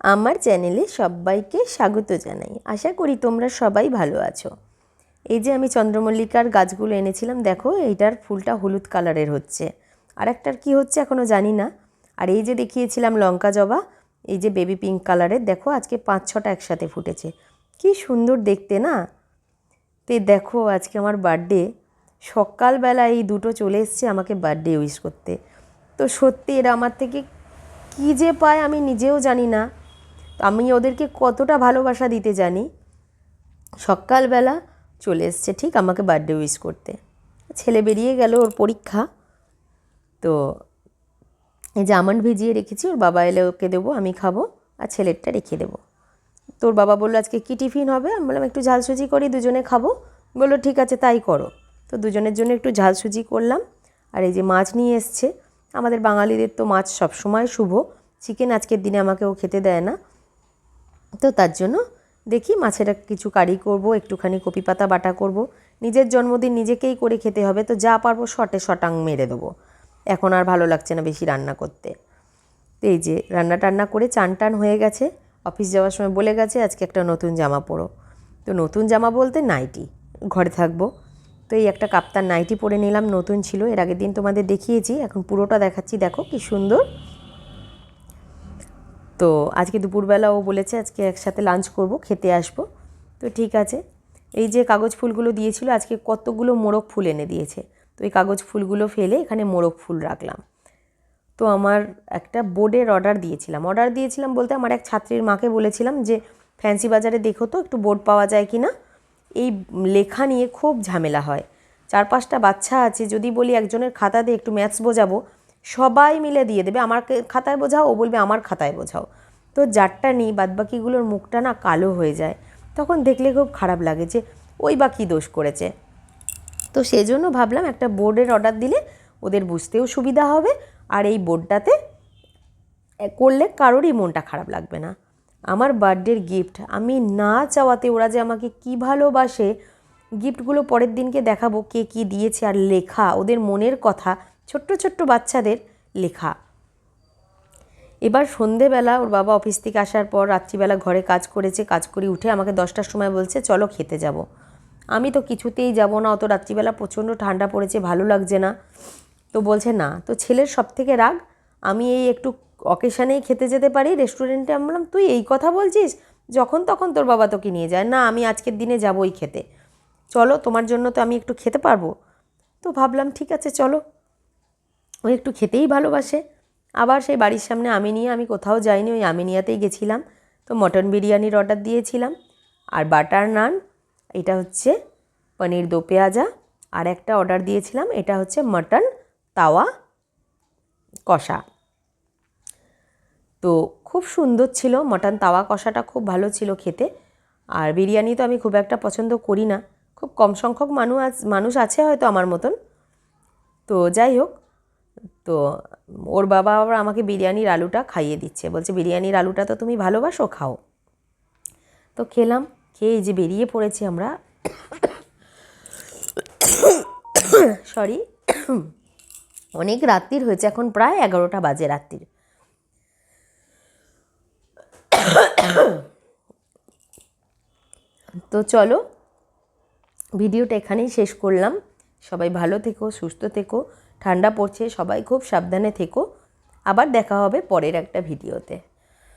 আমার চ্যানেলে সবাইকে স্বাগত জানাই। আশা করি তোমরা সবাই ভালো আছো। এই যে আমি চন্দ্রমল্লিকার গাছগুলো এনেছিলাম, দেখো, এইটার ফুলটা হলুদ কালারের হচ্ছে। আর একটার কী হচ্ছে এখনও জানি না। আর এই যে দেখিয়েছিলাম লঙ্কা জবা, এই যে বেবি পিঙ্ক কালারের, দেখো, আজকে পাঁচ ছটা একসাথে ফুটেছে। কি সুন্দর দেখতে না? তে দেখো, আজকে আমার বার্থডে। সকালবেলা এই দুটো চলে এসছে আমাকে বার্থডে উইশ করতে। তো সত্যি এরা আমার থেকে কী যে পায় আমি নিজেও জানি না। আমি ওদেরকে কতটা ভালোবাসা দিতে জানি? সকালবেলা চলে এসছে ঠিক আমাকে বার্থডে উইশ করতে। ছেলে বেরিয়ে গেল ওর পরীক্ষা। তো এই যে আমন্ড ভিজিয়ে রেখেছি, ওর বাবা এলে ওকে দেবো, আমি খাব, আর ছেলেরটা রেখে দেবো। তোর বাবা বলল, আজকে কী টিফিন হবে? আমি বললাম, একটু ঝাল সুজি করি, দুজনে খাব। বলল, ঠিক আছে, তাই করো। তো দুজনের জন্য একটু ঝাল সুজি করলাম। আর এই যে মাছ নিয়ে এসছে, আমাদের বাঙালিদের তো মাছ সবসময় শুভ। চিকেন আজকের দিনে আমাকে ও খেতে দেয় না। তো তার জন্য দেখি মাছের কিছু কারি করব, একটুখানি কপি পাতা বাটা করব। নিজের জন্মদিন নিজেকেই করে খেতে হবে, তো যা পারব শটে শটাং মেরে দেবো। এখন আর ভালো লাগছে না বেশি রান্না করতে। তো এই যে রান্না টান্না করে চান টান হয়ে গেছে, অফিস যাওয়ার সময় বলে গেছে আজকে একটা নতুন জামা পরো। তো নতুন জামা বলতে নাইটি, ঘরে থাকব। তো এই একটা কাপ্তার নাইটি পরে নিলাম, নতুন ছিল। এর আগের দিন তোমাদের দেখিয়েছি, এখন পুরোটা দেখাচ্ছি। দেখো কি সুন্দর। তো আজকে দুপুরবেলা ও বলেছে আজকে একসাথে লাঞ্চ করব, খেতে আসব। তো ঠিক আছে। এই যে কাগজ ফুলগুলো দিয়েছিল, আজকে কতগুলো মোরগ ফুল এনে দিয়েছে? তো এই কাগজ ফুলগুলো ফেলে এখানে মোরগ ফুল রাখলাম। তো আমার একটা বোর্ডের অর্ডার দিয়েছিলাম। অর্ডার দিয়েছিলাম বলতে আমার এক ছাত্রীর মাকে বলেছিলাম যে ফ্যান্সি বাজারে দেখো তো, একটু বোর্ড পাওয়া যায় কি না? এই লেখা নিয়ে খুব ঝামেলা হয়। চার পাঁচটা বাচ্চা আছে, যদি বলি একজনের খাতা দিয়ে একটু ম্যাথস বোঝাবো সবাই মিলে দিয়ে দেবে। আমার খাতায় বোঝাও, ও বলবে আমার খাতায় বোঝাও। তো যারটা নিই, বাদবাকিগুলোর মুখটা না কালো হয়ে যায়। তখন দেখলে খুব খারাপ লাগে যে, ওই বা কী দোষ করেছে? তো সেই জন্য ভাবলাম একটা বোর্ডের অর্ডার দিলে ওদের বুঝতেও সুবিধা হবে। আর এই বোর্ডটাতে করলে কারোরই মনটা খারাপ লাগবে না। আমার বার্থডের গিফট আমি না চাওয়াতে ওরা যে আমাকে কী ভালোবাসে গিফটগুলো পরের দিনকে দেখাবো, কে কী দিয়েছে আর লেখা, ওদের মনের কথা ছোট্ট ছোট্ট বাচ্চাদের লেখা। এবার সন্ধেবেলা ওর বাবা অফিস থেকে আসার পর রাত্রিবেলা ঘরে কাজ করেছে, কাজ করে উঠে আমাকে দশটার সময় বলছে, চলো খেতে যাব। আমি তো কিছুতেই যাব না, অত রাত্রিবেলা প্রচণ্ড ঠান্ডা পড়েছে, ভালো লাগছে না। তো বলছে, না, তো ছেলের সব থেকে রাগ, আমি এই একটু অকেশানেই খেতে যেতে পারি, রেস্টুরেন্টে? আমি বললাম, তুই এই কথা বলছিস? যখন তখন তোর বাবা তোকে নিয়ে যায়। না, আমি আজকের দিনে যাবোই খেতে। চলো, তোমার জন্য তো আমি একটু খেতে পারব? তো ভাবলাম, ঠিক আছে, চলো। ও একটু খেতেই ভালোবাসে। আবার সেই বাড়ির সামনে আমিনিয়া, আমি কোথাও যাইনি, ওই আমিনিয়াতেই গেছিলাম। তো মটন বিরিয়ানির অর্ডার দিয়েছিলাম। আর বাটার নান, এটা হচ্ছে পনির দো পেঁয়াজা। আর একটা অর্ডার দিয়েছিলাম, এটা হচ্ছে মটন তাওয়া কষা। তো খুব সুন্দর ছিল, মটন তাওয়া কষাটা খুব ভালো ছিল খেতে। আর বিরিয়ানি তো আমি খুব একটা পছন্দ করি না। খুব কম সংখ্যক মানুষ মানুষ আছে হয়তো আমার মতন। তো যাই হোক তো ওর বাবা আবার আমাকে বিরিয়ানির আলুটা খাইয়ে দিচ্ছে। বলছে, বিরিয়ানির আলুটা তো তুমি ভালোবাসো, খাও। তো খেলাম, খেয়ে যে বেরিয়ে পড়েছি আমরা। সরি, অনেক রাত্রির হয়েছে, এখন প্রায় এগারোটা বাজে রাত্রির। তো চলো, ভিডিওটা এখানেই শেষ করলাম। সবাই ভালো থেকো, সুস্থ থেকো। ঠান্ডা পড়ছে সবাই খুব সাবধানে থেকো। আবার দেখা হবে পরের একটা ভিডিওতে।